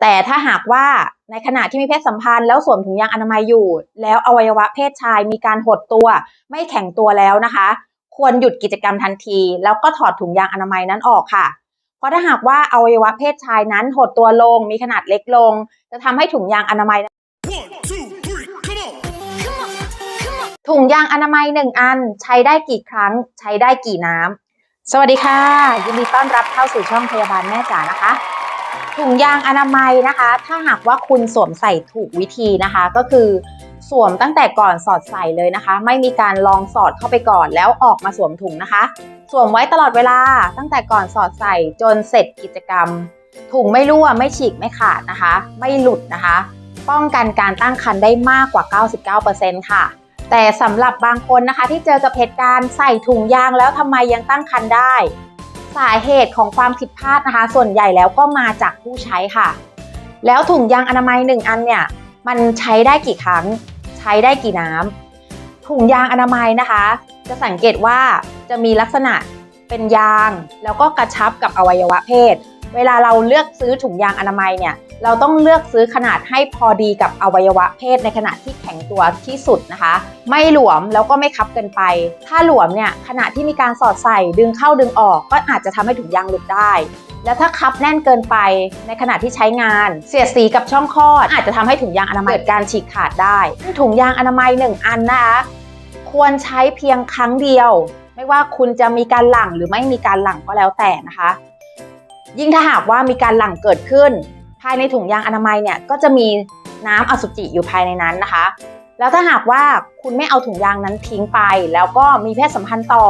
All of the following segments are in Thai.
แต่ถ้าหากว่าในขณะที่มีเพศสัมพันธ์แล้วสวมถุงยางอนามัยอยู่ แล้วอวัยวะเพศชายมีการหดตัว ไม่แข็งตัวแล้วนะคะ ควรหยุดกิจกรรมทันที แล้วก็ถอดถุงยางอนามัยนั้นออกค่ะ เพราะถ้าหากว่าอวัยวะเพศชายนั้นหดตัวลง มีขนาดเล็กลง จะทำให้ถุงยางอนามัย One, two, three, come on! ถุงยางอนามัยหนึ่งอันใช้ได้กี่ครั้ง ใช้ได้กี่น้ำสวัสดีค่ะ ยินดีต้อนรับเข้าสู่ช่องพยาบาลแม่จ๋านะคะ ถุงยางอนามัยนะคะ ถ้าหากว่าคุณสวมใส่ถูกวิธีนะคะ ก็คือสวมตั้งแต่ก่อนสอดใส่เลยนะคะ ไม่มีการลองสอดเข้าไปก่อนแล้วออกมาสวมถุงนะคะ สวมไว้ตลอดเวลาตั้งแต่ก่อนสอดใส่จนเสร็จกิจกรรม ถุงไม่รั่วไม่ฉีกไม่ขาดนะคะ ไม่หลุดนะคะ ป้องกันการตั้งครรภ์ได้มากกว่า 99%ค่ะ แต่สำหรับบางคนนะคะที่เจอกับเหตุการณ์ใส่ถุงยางแล้วทำไมยังตั้งครรภ์ได้ สาเหตุของความผิดพลาดนะคะ ส่วนใหญ่แล้วก็มาจากผู้ใช้ค่ะ แล้วถุงยางอนามัยหนึ่งอันเนี่ยมันใช้ได้กี่ครั้ง ใช้ได้กี่น้ำถุงยางอนามัยนะคะ จะสังเกตว่าจะมีลักษณะเป็นยาง แล้วก็กระชับกับอวัยวะเพศ เวลาเราเลือกซื้อถุงยางอนามัยเนี่ย เราต้องเลือกซื้อขนาดให้พอดีกับอวัยวะเพศในขณะที่แข็งตัวที่สุดนะคะ ไม่หลวมแล้วก็ไม่คับเกินไป ถ้าหลวมเนี่ยขณะที่มีการสอดใส่ดึงเข้าดึงออก ก็อาจจะทำให้ถุงยางหลุดได้ แล้วถ้าคับแน่นเกินไปในขณะที่ใช้งาน เสียดสีกับช่องคลอด อาจจะทำให้ถุงยางอนามัยเกิดการฉีกขาดได้ ถุงยางอนามัยหนึ่งอันนะคะควรใช้เพียงครั้งเดียว ไม่ว่าคุณจะมีการหลั่งหรือไม่มีการหลั่งก็แล้วแต่นะคะ ยิ่งถ้าหากว่ามีการหลั่งเกิดขึ้น ภายในถุงยางอนามัยเนี่ยก็จะมีน้ำอสุจิอยู่ภายในนั้นนะคะ แล้วถ้าหากว่าคุณไม่เอาถุงยางนั้นทิ้งไป แล้วก็มีเพศสัมพันธ์ต่อ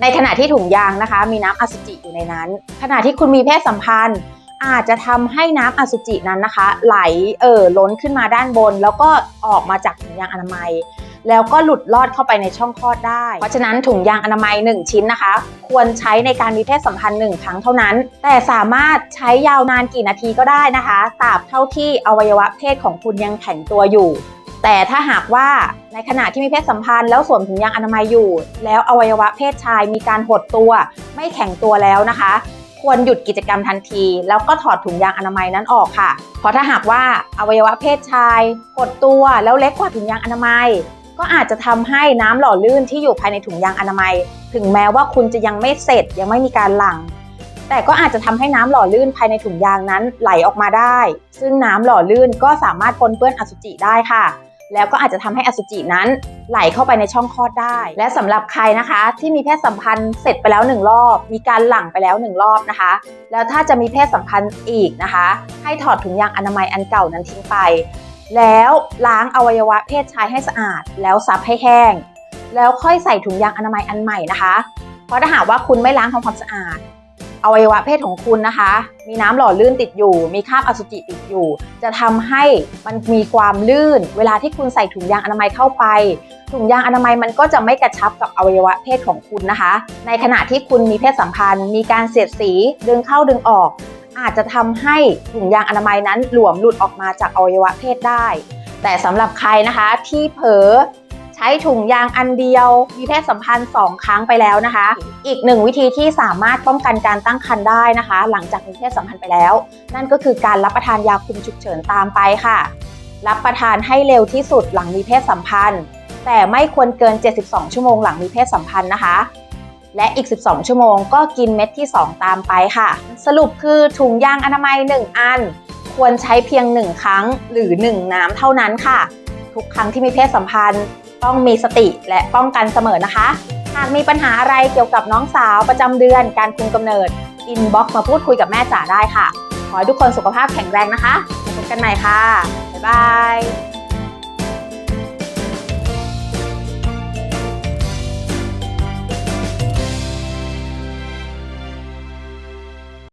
ในขณะที่ถุงยางนะคะ มีน้ำอสุจิอยู่ในนั้น ขณะที่คุณมีเพศสัมพันธ์ อาจจะทำให้น้ำอสุจินั้นนะคะ ไหลเอ่อล้นขึ้นมาด้านบน แล้วก็ออกมาจากถุงยางอนามัย แล้วก็หลุดลอดเข้าไปในช่องคลอดได้ เพราะฉะนั้นถุงยางอนามัย 1 ชิ้นนะคะ ควรใช้ในการมีเพศสัมพันธ์ 1 ครั้งเท่านั้น แต่สามารถใช้ยาวนานกี่นาทีก็ได้นะคะตราบเท่าที่อวัยวะเพศของคุณยังแข็งตัวอยู่แต่ถ้าหากว่าในขณะที่มีเพศสัมพันธ์แล้วสวมถุงยางอนามัยอยู่ แล้วอวัยวะเพศชายมีการหดตัว ไม่แข็งตัวแล้วนะคะ ควรหยุดกิจกรรมทันที แล้วก็ถอดถุงยางอนามัยนั้นออกค่ะ เพราะถ้าหากว่าอวัยวะเพศชายหดตัวแล้วเล็กกว่าถุงยางอนามัย ก็อาจจะทำให้น้ำหล่อลื่นที่อยู่ภายในถุงยางอนามัย ถึงแม้ว่าคุณจะยังไม่เสร็จยังไม่มีการหลั่ง แต่ก็อาจจะทำให้น้ำหล่อลื่นภายในถุงยางนั้นไหลออกมาได้ ซึ่งน้ำหล่อลื่นก็สามารถปนเปื้อนอสุจิได้ค่ะ แล้วก็อาจจะทำให้อสุจินั้นไหลเข้าไปในช่องคลอดได้ และสำหรับใครนะคะ ที่มีเพศสัมพันธ์เสร็จไปแล้วหนึ่งรอบ มีการหลั่งไปแล้วหนึ่งรอบนะคะ แล้วถ้าจะมีเพศสัมพันธ์อีกนะคะ ให้ถอดถุงยางอนามัยอันเก่านั้นทิ้งไป แล้วล้างอวัยวะเพศชายให้สะอาด แล้วซับให้แห้ง แล้วค่อยใส่ถุงยางอนามัยอันใหม่นะคะ เพราะถ้าหากว่าคุณไม่ล้างทำความสะอาด อวัยวะเพศของคุณนะคะ มีน้ำหล่อลื่นติดอยู่ มีคราบอสุจิติดอยู่ จะทำให้มันมีความลื่น เวลาที่คุณใส่ถุงยางอนามัยเข้าไป ถุงยางอนามัยมันก็จะไม่กระชับกับอวัยวะเพศของคุณนะคะ ในขณะที่คุณมีเพศสัมพันธ์ มีการเสียดสีดึงเข้าดึงออก อาจจะทำให้ถุงยางอนามัยนั้นหลวมหลุดออกมาจากอวัยวะเพศได้ แต่สำหรับใครนะคะที่เผลอใช้ถุงยางอันเดียว มีเพศสัมพันธ์2ครั้งไปแล้วนะคะ อีกหนึ่งวิธีที่สามารถป้องกันการตั้งครรภ์ได้นะคะ หลังจากมีเพศสัมพันธ์ไปแล้ว นั่นก็คือการรับประทานยาคุมฉุกเฉินตามไปค่ะ รับประทานให้เร็วที่สุดหลังมีเพศสัมพันธ์ แต่ไม่ควรเกิน 72 ชั่วโมงหลังมีเพศสัมพันธ์นะคะ และอีก 12 ชั่วโมงก็กินเม็ดที่ 2 ตามไปค่ะ สรุปคือถุงยางอนามัย 1 อัน ควรใช้เพียง 1 ครั้งหรือ 1 น้ำเท่านั้นค่ะ ทุกครั้งที่มีเพศสัมพันธ์ ต้องมีสติและป้องกันเสมอนะคะ หากมีปัญหาอะไรเกี่ยวกับน้องสาวประจำเดือนการคุมกำเนิดอินบ็อกซ์มาพูดคุยกับแม่จ๋าได้ค่ะ ขอให้ทุกคนสุขภาพแข็งแรงนะคะพบกันใหม่ค่ะ บ๊ายบาย